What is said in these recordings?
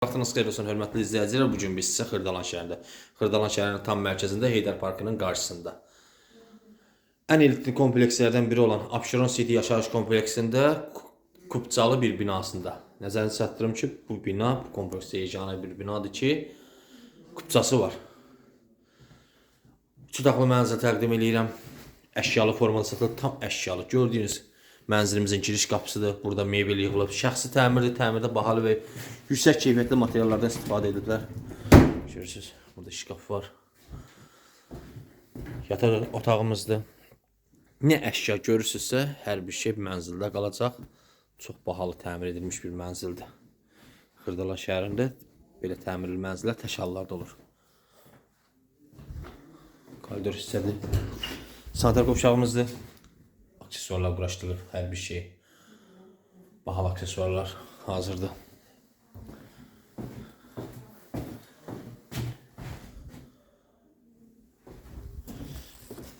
Vaxtınız xeyir olsun hörmətli izləyicilər. Bu gün biz sizə Xırdalan şəhərində, Xırdalan şəhərinin tam mərkəzində Heydər Parkının qarşısında ən elitli komplekslərdən biri olan Abşeron City yaşayış kompleksində ku- kubcalı bir binasında nəzərinizə çatdırım ki, bu bina bu kompleksdə yeganə bir binadır ki, kubcası var. Üç otaqlı mənzil təqdim edirəm. Əşyalı formada satılır, tam əşyalı. Gördüyünüz mənzilimizin giriş qapısıdır. Burada mebel yığılıb. Şəxsi təmirdir, təmirdə bahalı və yüksək keyfiyyətli materiallardan istifadə ediblər. Görürsüz, burada şkaf var. Yataq otağımızdır. Nə əşya görürsünüzsə, hər bir şey mənzildə qalacaq. Çox bahalı təmir edilmiş bir mənzildir. Xırdala şəhərində belə təmirli mənzillər tək hallarda olur. Koridor hissədir. Sanitar qovşağımızdır. Aksesuarlar quraşdırılır, hər bir şey. Bahalı aksesuarlar hazırdır.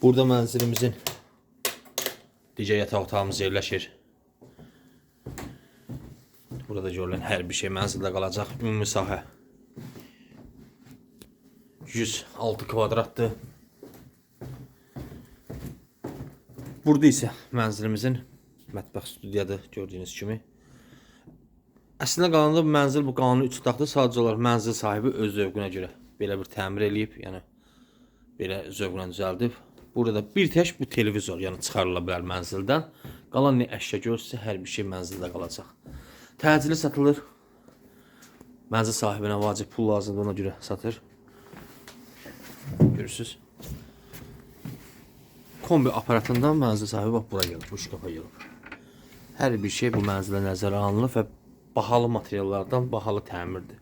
Burada mənzilimizin digər yataq otağımız yerləşir. Burada görülən hər bir şey mənzildə qalacaq. Ümumi sahə 106 kvadratdır. Burada isə mənzilimizin mətbəx studiyadır gördüyünüz kimi. Əslində qalanda bu mənzil bu qanuni 3 otaqlı sadəcə olaraq mənzil sahibi öz zövqünə görə belə bir təmir eləyib, yəni belə zövqlə düzəldib. Burada bir tək bu televizor, yəni çıxarıla bilər mənzildən. Qalan nə əşya görsə hər bir şey mənzildə qalacaq. Təcili satılır. Mənzil sahibinə vacib pul lazımdır, ona görə satır. Görürsüz. Kombi aparatından mənzil sahibi bax bura gəlib, bu şkafa gəlib. Hər bir şey bu mənzilə nəzərə alınıb və bahalı materiallardan bahalı təmirdir.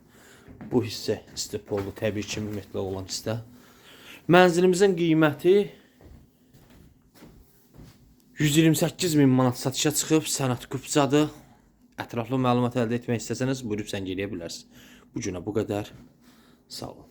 Bu hissə istipollu, təbii ki, ümumiyyətlə olan hissə. Mənzilimizin qiyməti 128 min manat satışa çıxıb, sənət kubcadır. Ətraflı məlumat əldə etmək istəsəniz, buyurub zəng eləyə bilərsiniz. Bu günə bu qədər. Sağ olun.